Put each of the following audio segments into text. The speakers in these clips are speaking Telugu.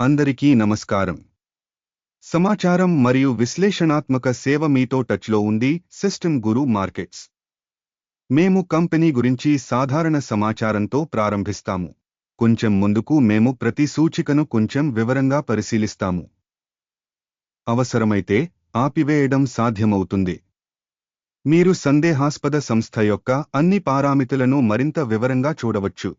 అందరికీ నమస్కారం. సమాచారం మరియు విశ్లేషణాత్మక సేవ మీతో టచ్లో ఉంది సిస్టమ్ గురు మార్కెట్స్. మేము కంపెనీ గురించి సాధారణ సమాచారంతో ప్రారంభిస్తాము. కొంచెం ముందుకు మేము ప్రతి సూచికను కొంచెం వివరంగా పరిశీలిస్తాము. అవసరమైతే ఆపివేయడం సాధ్యమవుతుంది. మీరు సందేహాస్పద సంస్థ యొక్క అన్ని పారామితులను మరింత వివరంగా చూడవచ్చు.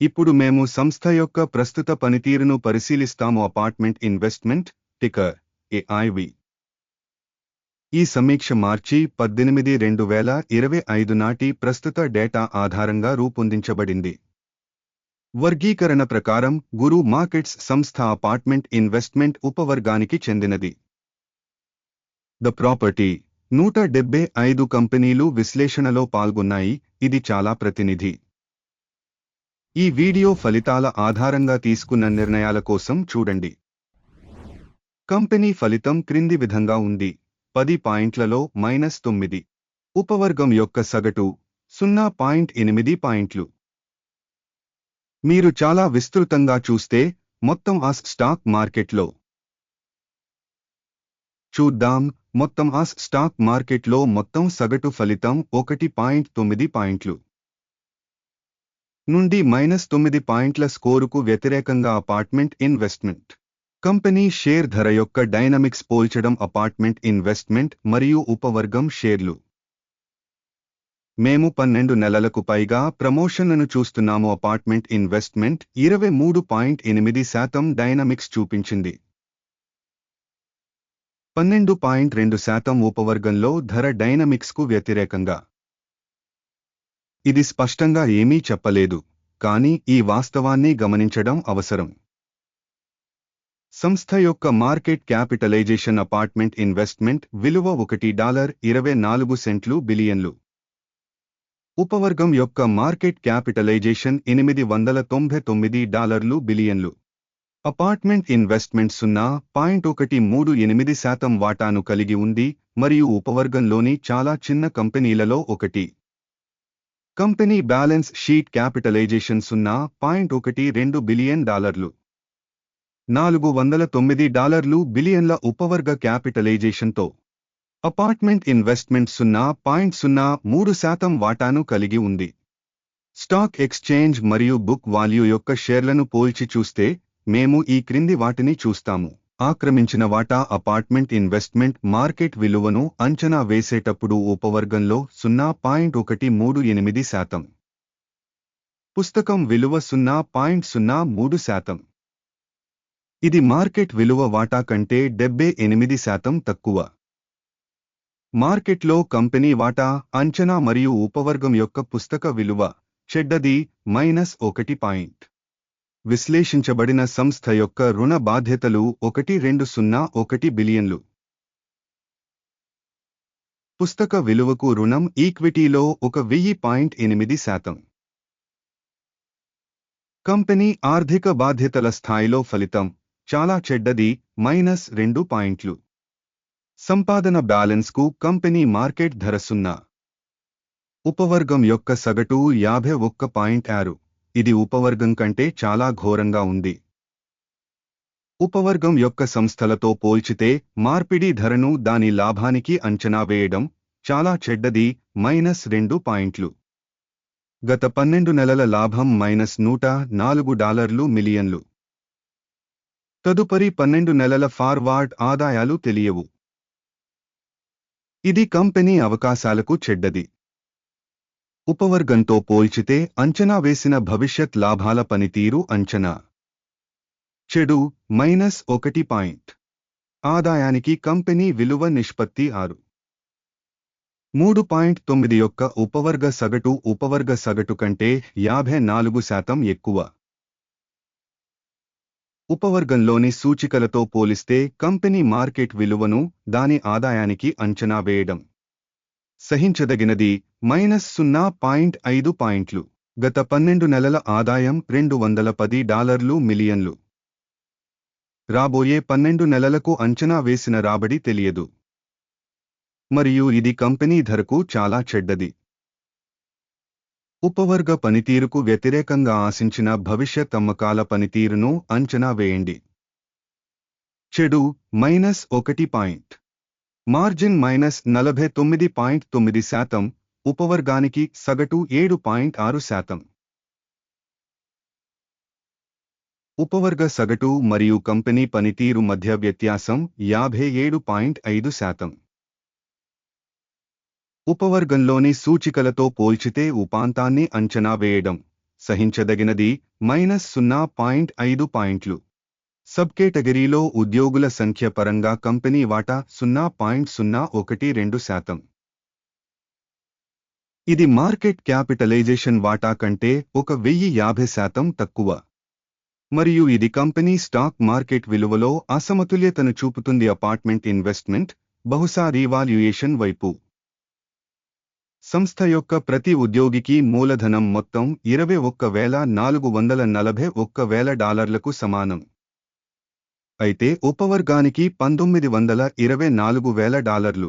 ఇప్పుడు మేము సంస్థ యొక్క ప్రస్తుత పనితీరును పరిశీలిస్తాము. అపార్ట్మెంట్ ఇన్వెస్ట్మెంట్ టికర్ ఏఐవి ఈ సమీక్ష మార్చి పద్దెనిమిది రెండు వేల ఇరవై ఐదు నాటి ప్రస్తుత డేటా ఆధారంగా రూపొందించబడింది. వర్గీకరణ ప్రకారం గురు మార్కెట్స్ సంస్థ అపార్ట్మెంట్ ఇన్వెస్ట్మెంట్ ఉపవర్గానికి చెందినది. ద ప్రాపర్టీ నూట డెబ్బై ఐదు కంపెనీలు విశ్లేషణలో పాల్గొన్నాయి. ఇది చాలా ప్రతినిధి. ఈ వీడియో ఫలితాల ఆధారంగా తీసుకున్న నిర్ణయాల కోసం చూడండి. కంపెనీ ఫలితం క్రింది విధంగా ఉంది. పది పాయింట్లలో మైనస్ తొమ్మిది. ఉపవర్గం యొక్క సగటు సున్నా పాయింట్ ఎనిమిది పాయింట్లు. మీరు చాలా విస్తృతంగా చూస్తే మొత్తం ఆస్ స్టాక్ మార్కెట్లో. చూద్దాం. మొత్తం ఆస్ స్టాక్ మార్కెట్లో మొత్తం సగటు ఫలితం ఒకటి పాయింట్ తొమ్మిది పాయింట్లు. నుండి మైనస్ తొమ్మిది పాయింట్ల స్కోరుకు వ్యతిరేకంగా అపార్ట్మెంట్ ఇన్వెస్ట్మెంట్. కంపెనీ షేర్ ధర యొక్క డైనమిక్స్ పోల్చడం అపార్ట్మెంట్ ఇన్వెస్ట్మెంట్ మరియు ఉపవర్గం షేర్లు. మేము పన్నెండు నెలలకు పైగా ప్రమోషన్లను చూస్తున్నాము. అపార్ట్మెంట్ ఇన్వెస్ట్మెంట్ ఇరవై మూడు పాయింట్ ఎనిమిది శాతం డైనమిక్స్ చూపించింది. పన్నెండు పాయింట్ రెండు శాతం ఉపవర్గంలో ధర డైనమిక్స్కు వ్యతిరేకంగా. ఇది స్పష్టంగా ఏమీ చెప్పలేదు కానీ ఈ వాస్తవాన్ని గమనించడం అవసరం. సంస్థ యొక్క మార్కెట్ క్యాపిటలైజేషన్ అపార్ట్మెంట్ ఇన్వెస్ట్మెంట్ విలువ ఒకటి డాలర్ ఇరవై నాలుగు సెంట్లు బిలియన్లు. ఉపవర్గం యొక్క మార్కెట్ క్యాపిటలైజేషన్ ఎనిమిది వందల తొంభై తొమ్మిది డాలర్లు బిలియన్లు. అపార్ట్మెంట్ ఇన్వెస్ట్మెంట్ సున్నా పాయింట్ ఒకటి మూడు ఎనిమిది శాతం వాటాను కలిగి ఉంది మరియు ఉపవర్గంలోని చాలా చిన్న కంపెనీలలో ఒకటి. కంపెనీ బ్యాలెన్స్ షీట్ క్యాపిటలైజేషన్ సున్నా పాయింట్ ఒకటి రెండు బిలియన్ డాలర్లు. నాలుగు వందల తొమ్మిది డాలర్లు బిలియన్ల ఉపవర్గ క్యాపిటలైజేషన్తో. అపార్ట్మెంట్ ఇన్వెస్ట్మెంట్ సున్నా పాయింట్ సున్నా మూడు శాతం వాటాను కలిగి ఉంది. స్టాక్ ఎక్స్చేంజ్ మరియు బుక్ వాల్యూ యొక్క షేర్లను పోల్చి చూస్తే మేము ఈ క్రింది వాటిని చూస్తాము. ఆక్రమించిన వాటా అపార్ట్మెంట్ ఇన్వెస్ట్మెంట్ మార్కెట్ విలువను అంచనా వేసేటప్పుడు ఉపవర్గంలో సున్నా పాయింట్ ఒకటి మూడు ఎనిమిది శాతం. పుస్తకం విలువ సున్నా పాయింట్ సున్నా మూడు శాతం. ఇది మార్కెట్ విలువ వాటా కంటే డెబ్బై ఎనిమిది శాతం తక్కువ. మార్కెట్లో కంపెనీ వాటా అంచనా మరియు ఉపవర్గం యొక్క పుస్తక విలువ చెడ్డది మైనస్ ఒకటి పాయింట్. విశ్లేషించబడిన సంస్థ యొక్క రుణ బాధ్యతలు ఒకటి రెండు సున్నా ఒకటి బిలియన్లు. పుస్తక విలువకు రుణం ఈక్విటీలో ఒక వెయ్యి పాయింట్ ఎనిమిది శాతం. కంపెనీ ఆర్థిక బాధ్యతల స్థాయిలో ఫలితం చాలా చెడ్డది మైనస్ రెండు పాయింట్లు. సంపాదన బ్యాలెన్స్కు కంపెనీ మార్కెట్ ధర సున్నా. ఉపవర్గం యొక్క సగటు యాభై ఒక్క పాయింట్ ఆరు. ఇది ఉపవర్గం కంటే చాలా ఘోరంగా ఉంది. ఉపవర్గం యొక్క సంస్థలతో పోల్చితే మార్పిడి ధరను దాని లాభానికి అంచనా వేయడం చాలా చెడ్డది మైనస్ రెండు పాయింట్లు. గత పన్నెండు నెలల లాభం మైనస్ నూట నాలుగు డాలర్లు మిలియన్లు. తదుపరి పన్నెండు నెలల ఫార్వార్డ్ ఆదాయాలు తెలియవు. ఇది కంపెనీ అవకాశాలకు చెడ్డది. ఉపవర్గంతో పోల్చితే అంచనా వేసిన భవిష్యత్ లాభాల పనితీరు అంచనా. చెడు మైనస్ ఒకటి పాయింట్. ఆదాయానికి కంపెనీ విలువ నిష్పత్తి ఆరు. మూడు పాయింట్ తొమ్మిది యొక్క ఉపవర్గ సగటు ఉపవర్గ సగటు కంటే యాభై నాలుగు శాతం ఎక్కువ. ఉపవర్గంలోని సూచికలతో పోలిస్తే కంపెనీ మార్కెట్ విలువను దాని ఆదాయానికి అంచనా వేయడం. సహించదగినది. మైనస్ సున్నా పాయింట్ ఐదు పాయింట్లు. గత పన్నెండు నెలల ఆదాయం రెండు వందల పది డాలర్లు మిలియన్లు. రాబోయే పన్నెండు నెలలకు అంచనా వేసిన రాబడి తెలియదు. మరియు ఇది కంపెనీ ధరకు చాలా చెడ్డది. ఉపవర్గ పనితీరుకు వ్యతిరేకంగా ఆశించిన భవిష్యత్ అమ్మకాల పనితీరును అంచనా వేయండి. చెడు మైనస్ ఒకటి పాయింట్. మార్జిన్ మైనస్ నలభై తొమ్మిది పాయింట్ తొమ్మిది శాతం ఉపవర్గానికి సగటు ఏడు పాయింట్ ఆరు శాతం. ఉపవర్గ సగటు మరియు కంపెనీ పనితీరు మధ్య వ్యత్యాసం యాభై ఏడు పాయింట్ ఐదు శాతం. ఉపవర్గంలోని సూచికలతో పోల్చితే ఉపాంతాన్ని అంచనా వేయడం సహించదగినది మైనస్ సున్నా పాయింట్ ఐదు పాయింట్లు. సబ్ కేటగిరీలో ఉద్యోగుల సంఖ్య పరంగా కంపెనీ వాటా సున్నా పాయింట్ సున్నా ఒకటి రెండు శాతం. ఇది మార్కెట్ క్యాపిటలైజేషన్ వాటా కంటే ఒక వెయ్యి యాభై శాతం తక్కువ. మరియు ఇది కంపెనీ స్టాక్ మార్కెట్ విలువలో అసమతుల్యతను చూపుతుంది అపార్ట్మెంట్ ఇన్వెస్ట్మెంట్ బహుశా రీవాల్యుయేషన్ వైపు. సంస్థ యొక్క ప్రతి ఉద్యోగికి మూలధనం మొత్తం ఇరవై ఒక్క వేల నాలుగు వందల నలభై ఒక్క వేల డాలర్లకు సమానం. అయితే ఉపవర్గానికి పంతొమ్మిది వందల ఇరవై నాలుగు వేల డాలర్లు.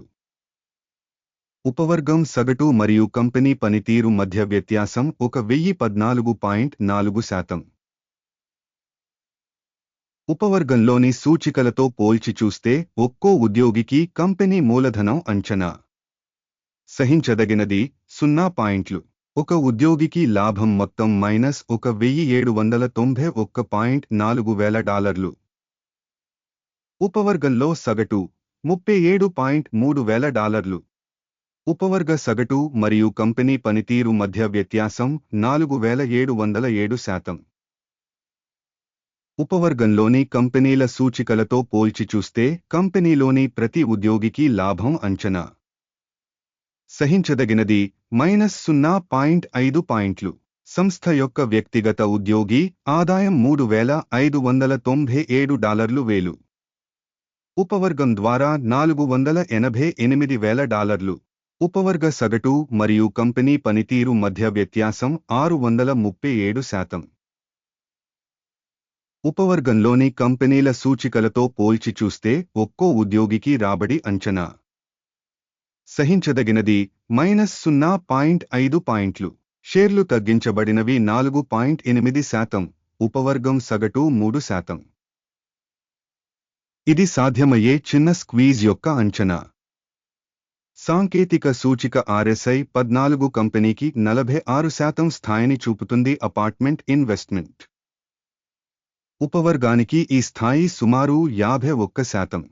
ఉపవర్గం సగటు మరియు కంపెనీ పనితీరు మధ్య వ్యత్యాసం ఒక వెయ్యి పద్నాలుగు పాయింట్ నాలుగు శాతం. ఉపవర్గంలోని సూచికలతో పోల్చి చూస్తే ఒక్కో ఉద్యోగికి కంపెనీ మూలధనం అంచనా సహించదగినది సున్నా పాయింట్లు. ఒక ఉద్యోగికి లాభం మొత్తం మైనస్ ఒక వెయ్యి ఏడు వందల తొంభై ఒక్క పాయింట్ నాలుగు వేల డాలర్లు. ఉపవర్గంలో సగటు ముప్పై ఏడు పాయింట్ మూడు వేల డాలర్లు. ఉపవర్గ సగటు మరియు కంపెనీ పనితీరు మధ్య వ్యత్యాసం నాలుగు వేల ఏడు వందల ఏడు శాతం. ఉపవర్గంలోని కంపెనీల సూచికలతో పోల్చి చూస్తే కంపెనీలోని ప్రతి ఉద్యోగికి లాభం అంచనా సహించదగినది మైనస్ సున్నా పాయింట్ ఐదు పాయింట్లు. సంస్థ యొక్క వ్యక్తిగత ఉద్యోగి ఆదాయం మూడు వేల ఐదు వందల తొంభై ఏడు డాలర్లు వేలు. ఉపవర్గం ద్వారా నాలుగు వందల ఎనభై ఎనిమిది వేల డాలర్లు. ఉపవర్గ సగటు మరియు కంపెనీ పనితీరు మధ్య వ్యత్యాసం ఆరు వందల ముప్పై ఏడు శాతం. ఉపవర్గంలోని కంపెనీల సూచికలతో పోల్చి చూస్తే ఒక్కో ఉద్యోగికి రాబడి అంచనా సహించదగినది మైనస్ సున్నా పాయింట్ ఐదు పాయింట్లు. షేర్లు తగ్గించబడినవి నాలుగు పాయింట్ ఎనిమిది శాతం. ఉపవర్గం సగటు మూడు శాతం. ఇది సాధ్యమయ్యే చిన్న స్క్వీజ్ యొక్క అంచనా. సాంకేతిక సూచిక ఆర్ఎస్ఐ పద్నాలుగు కంపెనీకి నలభై ఆరు శాతం స్థాయిని చూపుతుంది అపార్ట్మెంట్ ఇన్వెస్ట్మెంట్. ఉపవర్గానికి ఈ స్థాయి సుమారు యాభై ఒక్క శాతం.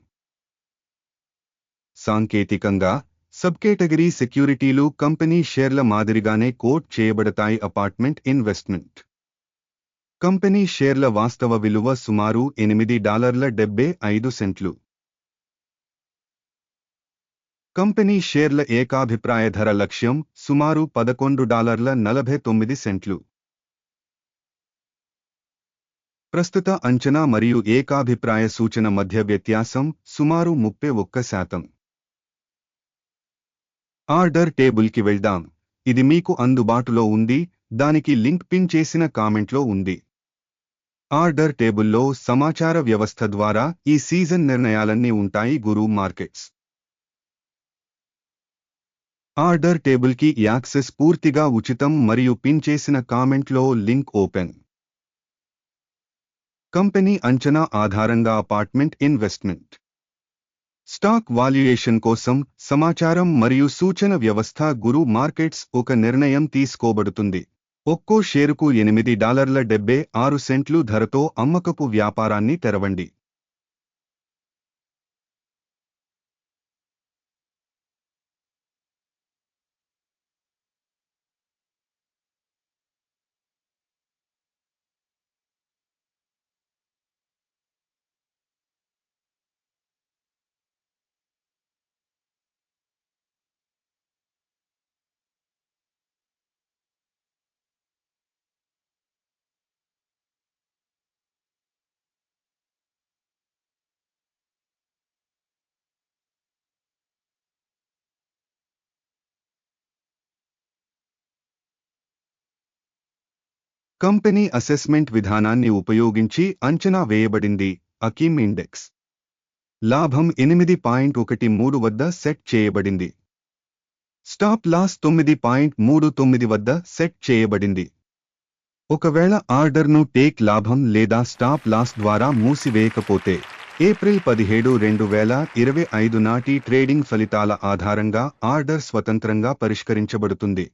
సాంకేతికంగా సబ్కేటగిరీ సెక్యూరిటీలు కంపెనీ షేర్ల మాదిరిగానే కోట్ చేయబడతాయి అపార్ట్మెంట్ ఇన్వెస్ట్మెంట్. కంపెనీ షేర్ల వాస్తవ విలువ సుమారు ఎనిమిది డాలర్ల డెబ్బే ఐదు సెంట్లు. కంపెనీ షేర్ల ఏకాభిప్రాయ ధర లక్ష్యం సుమారు పదకొండు డాలర్ల నలభై తొమ్మిది సెంట్లు. ప్రస్తుత అంచనా మరియు ఏకాభిప్రాయ సూచన మధ్య వ్యత్యాసం సుమారు ముప్పై ఒక్క శాతం. ఆర్డర్ టేబుల్కి వెళ్దాం. ఇది మీకు అందుబాటులో ఉంది. దానికి లింక్ పిన్ చేసిన కామెంట్లో ఉంది. ఆర్డర్ టేబుల్లో సమాచార వ్యవస్థ ద్వారా ఈ సీజన్ నిర్ణయాలన్నీ ఉంటాయి గురు మార్కెట్స్. ఆర్డర్ టేబుల్కి యాక్సెస్ పూర్తిగా ఉచితం మరియు పిన్ చేసిన కామెంట్లో లింక్ ఓపెన్. కంపెనీ అంచనా ఆధారంగా అపార్ట్మెంట్ ఇన్వెస్ట్మెంట్. స్టాక్ వాల్యుయేషన్ కోసం సమాచారం మరియు సూచన వ్యవస్థ గురు మార్కెట్స్ ఒక నిర్ణయం తీసుకోబడుతుంది. ఒక్కో షేరుకు ఎనిమిది డాలర్ల డెబ్బై ఆరు సెంట్లు ధరతో అమ్మకపు వ్యాపారాన్ని తెరవండి. కంపెనీ అసెస్మెంట్ విధానాన్ని ఉపయోగించి అంచనా వేయబడింది. అకీమ్ ఇండెక్స్. లాభం ఎనిమిది పాయింట్ ఒకటి మూడు వద్ద సెట్ చేయబడింది. స్టాప్ లాస్ తొమ్మిది పాయింట్ మూడు తొమ్మిది వద్ద సెట్ చేయబడింది. ఒకవేళ ఆర్డర్ను టేక్ లాభం లేదా స్టాప్ లాస్ ద్వారా మూసివేయకపోతే ఏప్రిల్ పదిహేడు రెండు వేల ఇరవై ఐదు నాటి ట్రేడింగ్ ఫలితాల ఆధారంగా ఆర్డర్ స్వతంత్రంగా పరిష్కరించబడుతుంది.